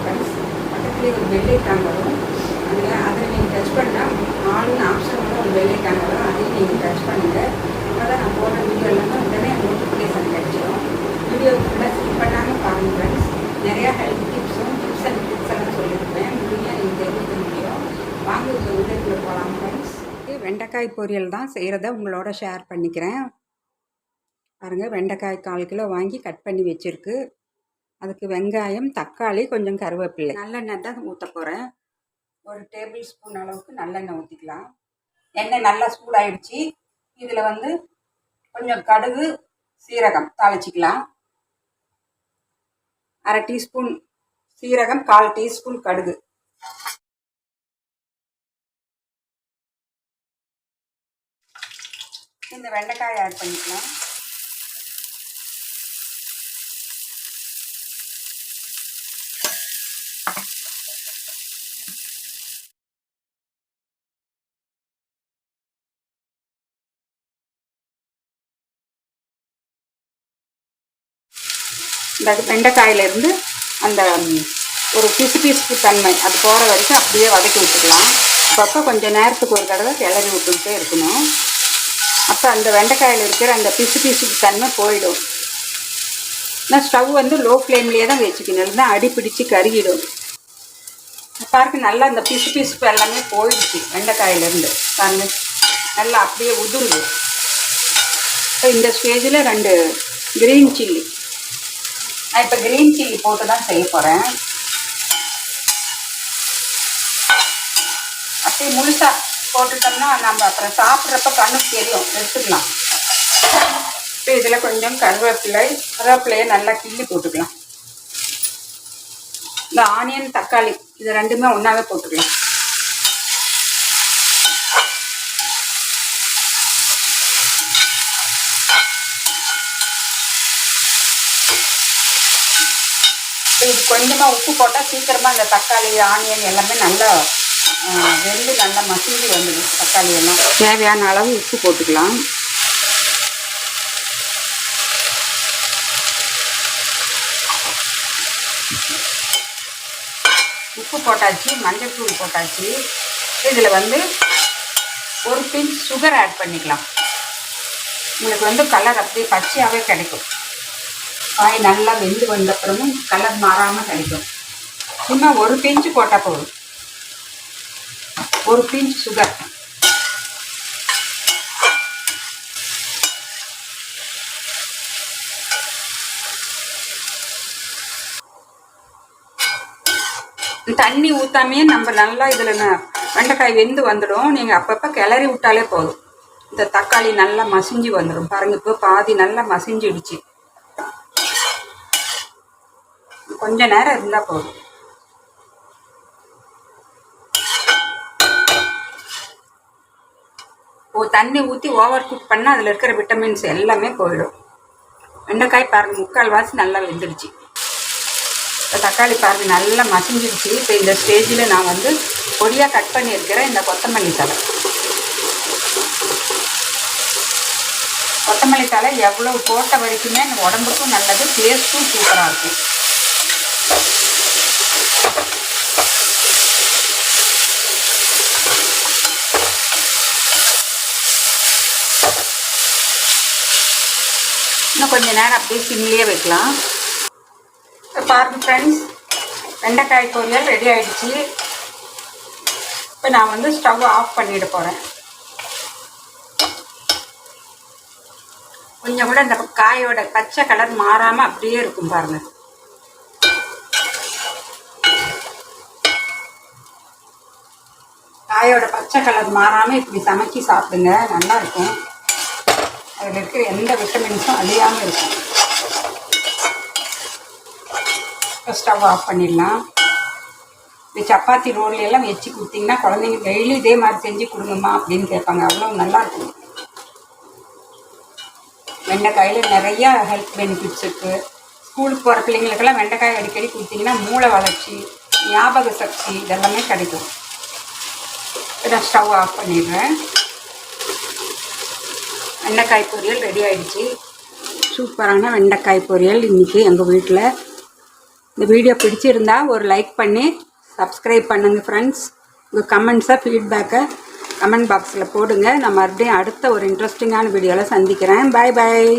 Friends பக்கத்துலேயே ஒரு வெள்ளை ஐக்கான் வரும். அதில் அதை நீங்கள் டச் பண்ணால் ஆன்லைன் ஆப்ஷன் வந்து ஒரு பெல் ஐக்கான் வரும். அதையும் நீங்கள் டச் பண்ணுங்கள் அப்போ தான் நான் போடுற வீடியோ எல்லாமே உடனே நோட்டிஃபிகேஷன் கிடைச்சிடும் வீடியோ ஃபுல்லாக ஸ்கிப் பண்ணாமல் பாருங்கள் ஃப்ரெண்ட்ஸ் நிறையா ஹெல்த் டிப்ஸும் டிப்ஸ் அண்ட் ட்ரிக்ஸ் எல்லாம் சொல்லியிருப்பேன் முழுமையாக நீங்கள் தெரிஞ்சுக்க முடியும். வாங்க இந்த வீடியோக்குள்ளே போகலாம் ஃப்ரெண்ட்ஸ் வெண்டைக்காய் பொரியல் தான். செய்கிறத உங்களோட ஷேர் பண்ணிக்கிறேன். பாருங்கள் வெண்டைக்காய் கால் கிலோ வாங்கி கட் பண்ணி வச்சுருக்கு. அதுக்கு வெங்காயம் தக்காளி கொஞ்சம் கருவேப்பிலை நல்லெண்ணெய் தான் ஊற்ற போகிறேன் ஒரு டேபிள் ஸ்பூன் அளவுக்கு நல்லெண்ணெய் ஊற்றிக்கலாம் எண்ணெய் நல்லா சூடாயிடுச்சு. இதில் வந்து கொஞ்சம் கடுகு சீரகம் தாளிச்சிக்கலாம். அரை டீஸ்பூன் சீரகம் கால் டீஸ்பூன் கடுகு. இந்த வெண்டைக்காயை ஆட் பண்ணிக்கலாம். இந்த வெண்டைக்காயிலேருந்து அந்த ஒரு பிசு பிசுப்பு தன்மை அது போகிற வரைக்கும் அப்படியே வதக்கி விட்டுக்கலாம். அப்பப்போ கொஞ்சம் நேரத்துக்கு ஒரு தடவை கிளறி விட்டுக்கிட்டே இருக்கணும். அப்போ அந்த வெண்டைக்காயில் இருக்கிற அந்த பிசு பிசுப்பு தன்மை போயிடும். நான் ஸ்டவ் வந்து லோ ஃப்ளேம்லேயே தான் வச்சுக்கணும். இல்லைன்னா அடி பிடிச்சி கருகிடும். பாருங்க நல்லா அந்த பிசு பிசுப்பு எல்லாமே போயிடுச்சு வெண்டைக்காயிலேருந்து. பாருங்க நல்லா அப்படியே உதிருது இப்போ இந்த ஸ்டேஜில் ரெண்டு க்ரீன் சில்லி நான் இப்போ க்ரீன் சில்லி போட்டு தான் செய்ய போகிறேன் அப்படியே முழுசாக போட்டுட்டோம்னா நம்ம அப்புறம் சாப்பிட்றப்ப கண்ணுக்கு தெரியும் எடுத்துக்கலாம். இப்போ இதில் கொஞ்சம் கருவேப்பிலை கருவேப்பிலையை நல்லா கிள்ளி போட்டுக்கலாம். இந்த ஆனியன் தக்காளி இது ரெண்டுமே ஒன்றாவே போட்டுக்கலாம். இது கொஞ்சமாக உப்பு போட்டால் சீக்கிரமாக இந்த தக்காளி ஆனியன் எல்லாமே நல்லா வெள்ளு நல்லா மசிஞ்சு வந்துடும் தக்காளி எல்லாம். தேவையான அளவு உப்பு போட்டுக்கலாம். உப்பு போட்டாச்சு மஞ்சள் தூள் போட்டாச்சு. இதில் வந்து ஒரு பிஞ்ச் சுகர் ஆட் பண்ணிக்கலாம். உங்களுக்கு வந்து கலர் அப்படியே பச்சையாகவே கிடைக்கும். காய் நல்லா வெந்து வந்த அப்புறமும் கலர் மாறாமல் கிடைக்கும். சும்மா ஒரு பிஞ்சு போட்டால் போதும். ஒரு பிஞ்ச் சுகர் தண்ணி ஊற்றாமையே நம்ம நல்லா இதில் வெண்டைக்காய் வெந்து வந்துடும். நீங்கள் அப்பப்போ கிளறி விட்டாலே போதும். இந்த தக்காளி நல்லா மசிஞ்சு வந்துடும் பாருங்க இப்போ பாதி நல்லா மசிஞ்சிடுச்சு. கொஞ்ச நேரம் இருந்தால் போதும். ஓ தண்ணி ஊற்றி ஓவர் குக் பண்ணால் அதில் இருக்கிற விட்டமின்ஸ் எல்லாமே போயிடும். வெண்டைக்காய் பாருங்கள் முக்கால் வாசி நல்லா வெந்துடுச்சு இப்போ தக்காளி பாருங்கள் நல்லா மசிஞ்சிடுச்சு இப்போ இந்த ஸ்டேஜில் நான் வந்து பொடியாக கட் பண்ணியிருக்கிறேன் இந்த கொத்தமல்லி தலை கொத்தமல்லி தலை எவ்வளோ போட்ட வரைக்குமே உடம்புக்கும் நல்லது டேஸ்ட்டும் சூப்பராக இருக்கும். இன்னும் கொஞ்சம் நேரம் அப்படியே சிம்லேயே வைக்கலாம். இப்போ பாருங்கள் ஃப்ரெண்ட்ஸ் வெண்டைக்காய் பொரியல் ரெடி ஆகிடுச்சு இப்போ நான் வந்து ஸ்டவ் ஆஃப் பண்ணிட போகிறேன் கொஞ்சம் கூட இந்த காயோட பச்சை கலர் மாறாமல் அப்படியே இருக்கும் பாருங்கள் காயோட பச்சை கலர் மாறாமல் இப்படி சமைச்சி சாப்பிடுங்க நல்லாயிருக்கும் அதில் இருக்கிற எந்த விட்டமின்ஸும் அழியாமல் இருக்கும். இப்போ ஸ்டவ் ஆஃப் பண்ணிடலாம். இந்த சப்பாத்தி ரோட்லையெல்லாம் வச்சு கொடுத்தீங்கன்னா குழந்தைங்க டெய்லி இதே மாதிரி செஞ்சு கொடுங்கம்மா அப்படின்னு கேட்பாங்க. அவ்வளோ நல்லாயிருக்கும் வெண்டைக்காயில் நிறையா ஹெல்த் பெனிஃபிட்ஸ் இருக்குது ஸ்கூலுக்கு போகிற பிள்ளைங்களுக்கெல்லாம் வெண்டைக்காய் அடிக்கடி கொடுத்தீங்கன்னா மூளை வளர்ச்சி ஞாபக சக்தி இதெல்லாமே கிடைக்கும். நான் ஸ்டவ் ஆஃப் பண்ணிடுறேன். வெண்டைக்காய் பொரியல் ரெடி ஆகிடுச்சு சூப்பரான வெண்டைக்காய் பொரியல் இன்றைக்கி எங்கள் வீட்டில் இந்த வீடியோ பிடிச்சிருந்தா ஒரு லைக் பண்ணி சப்ஸ்கிரைப் பண்ணுங்கள் ஃப்ரெண்ட்ஸ் உங்கள் கமெண்ட்ஸை ஃபீட்பேக்கை கமெண்ட் பாக்ஸில் போடுங்க. நான் மறுபடியும் அடுத்த ஒரு இன்ட்ரெஸ்டிங்கான வீடியோவில் சந்திக்கிறேன். பாய் பாய்